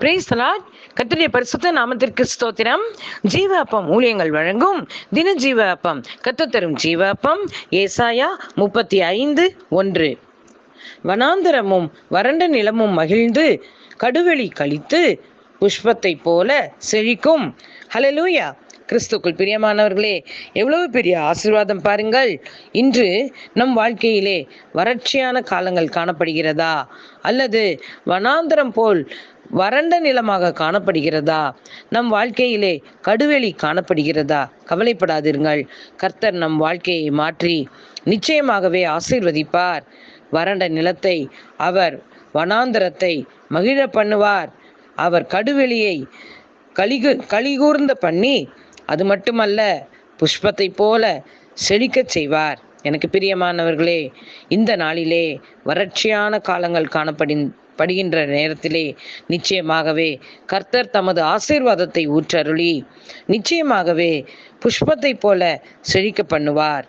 Brace கத்திரிய பரிசுத்த நாமத்திற்கு ஸ்தோத்திரம். ஜீவ அப்பம் ஊழியங்கள் வழங்கும் தின ஜீவ அப்பம் கத்து தரும் ஜீவ அப்பம் ஏசாயா முப்பத்தி ஐந்து ஒன்று. வனாந்தரமும் வறண்ட நிலமும் மகிழ்ந்து கடுவெளி கழித்து புஷ்பத்தை போல செழிக்கும். ஹலலூயா கிறிஸ்துக்குள் பிரியமானவர்களே எவ்வளவு பெரிய ஆசீர்வாதம் பாருங்கள். இன்று நம் வாழ்க்கையிலே வறட்சியான காலங்கள் காணப்படுகிறதா? அல்லது வனாந்தரம் போல் வறண்ட நிலமாக காணப்படுகிறதா? நம் வாழ்க்கையிலே கடுவெளி காணப்படுகிறதா? கவலைப்படாதீர்கள். கர்த்தர் நம் வாழ்க்கையை மாற்றி நிச்சயமாகவே ஆசீர்வதிப்பார். வறண்ட நிலத்தை அவர் வனாந்தரத்தை மகிழ பண்ணுவார். அவர் கடுவெளியை கலிகு கலிகூர்ந்த பண்ணி அது மட்டுமல்ல புஷ்பத்தை போல செழிக்கச் செய்வார். எனக்கு பிரியமானவர்களே இந்த நாளிலே வறட்சியான காலங்கள் காணப்படி படுகின்ற நேரத்திலே நிச்சயமாகவே கர்த்தர் தமது ஆசீர்வாதத்தை ஊற்றருளி நிச்சயமாகவே புஷ்பத்தை போல செழிக்க பண்ணுவார்.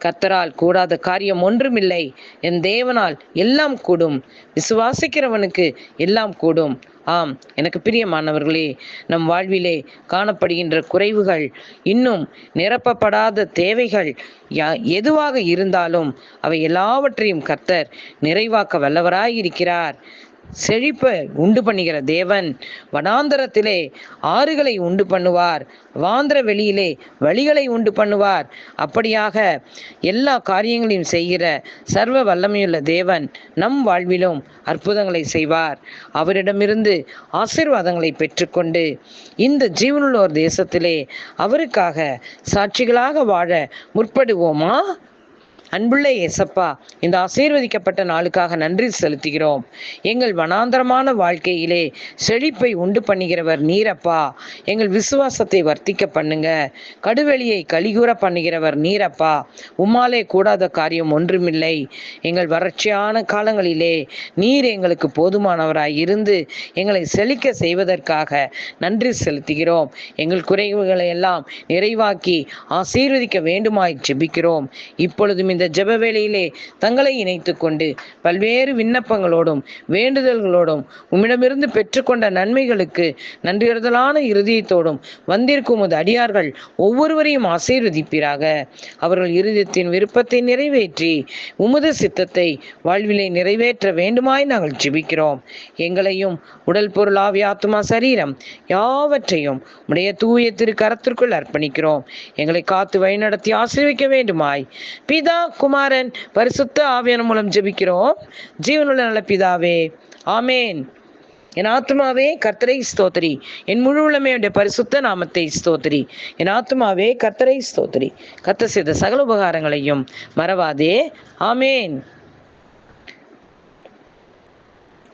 கர்த்தரால் கூடாத காரியம் ஒன்றுமில்லை. என் தேவனால் எல்லாம் கூடும். விசுவாசிக்கிறவனுக்கு எல்லாம் கூடும். ஆம் எனக்கு பிரியமானவர்களே நம் வாழ்விலே காணப்படுகின்ற குறைவுகள் இன்னும் நிரப்பப்படாத தேவைகள் எதுவாக இருந்தாலும் அவை எல்லாவற்றையும் கர்த்தர் நிறைவாக்க வல்லவராய் இருக்கிறார் செழிப்பை உண்டு பண்ணுகிற தேவன் வனாந்தரத்திலே ஆறுகளை உண்டு பண்ணுவார். வாந்திர வெளியிலே வழிகளை உண்டு பண்ணுவார். அப்படியாக எல்லா காரியங்களையும் செய்கிற சர்வ வல்லமையுள்ள தேவன் நம் வாழ்விலும் அற்புதங்களை செய்வார். அவரிடமிருந்து ஆசீர்வாதங்களை பெற்றுக்கொண்டு இந்த ஜீவனுள்ளோர் தேசத்திலே அவருக்காக சாட்சிகளாக வாழ முற்படுவோமா? அன்புள்ள ஏசப்பா இந்த ஆசீர்வதிக்கப்பட்ட நாளுக்காக நன்றி செலுத்துகிறோம். எங்கள் வனாந்தரமான வாழ்க்கையிலே செழிப்பை உண்டு பண்ணுகிறவர் நீரப்பா. எங்கள் விசுவாசத்தை வர்த்திக்க பண்ணுங்க. கடுவெளியை கலிகூற பண்ணுகிறவர் நீரப்பா. உம்மாலே கூடாத காரியம் ஒன்றுமில்லை. எங்கள் வறட்சியான காலங்களிலே நீர் எங்களுக்கு போதுமானவராய் இருந்து எங்களை செழிக்க செய்வதற்காக நன்றி செலுத்துகிறோம். எங்கள் குறைவுகளை எல்லாம் நிறைவாக்கி ஆசீர்வதிக்க வேண்டுமாய் ஜெபிக்கிறோம். இப்பொழுதும் இந்த இந்த ஜெப வேளையிலே தங்களை இணைத்து கொண்டு பல்வேறு விண்ணப்பங்களோடும் வேண்டுதல்களோடும் உம்மிடமிருந்து பெற்றுக்கொண்ட நன்மைகளுக்கு நன்றியறுதலான இருதயத்தோடும் வந்திருக்கும் உமது அடியார்கள் ஒவ்வொருவரையும் ஆசீர்வதிப்பீராக. அவர்கள் இருதயத்தின் விருப்பத்தை நிறைவேற்றி உமது சித்தத்தை வாழ்விலை நிறைவேற்ற வேண்டுமாய் நாங்கள் ஜிபிக்கிறோம். எங்களையும் உடல் பொருள் ஆவி ஆத்மா சரீரம் யாவற்றையும் உடைய தூய திரு கரத்திற்குள் அர்ப்பணிக்கிறோம். எங்களை காத்து வழிநடத்தி ஆசீர்விக்க வேண்டுமாய். பிதா குமாரன் பரிசுத்த ஆவியான மூலம் ஜெபிக்கிறோம். ஜீவனுள்ள நல்ல பிதாவே ஆமேன். என் ஆத்மாவே கர்த்தரை ஸ்தோத்திரி. என் முழு உளமையுடைய பரிசுத்த நாமத்தை ஸ்தோத்திரி. என் ஆத்மாவே கர்த்தரை ஸ்தோத்திரி. கத்த செய்த சகல உபகாரங்களையும் மறவாதே. ஆமேன்.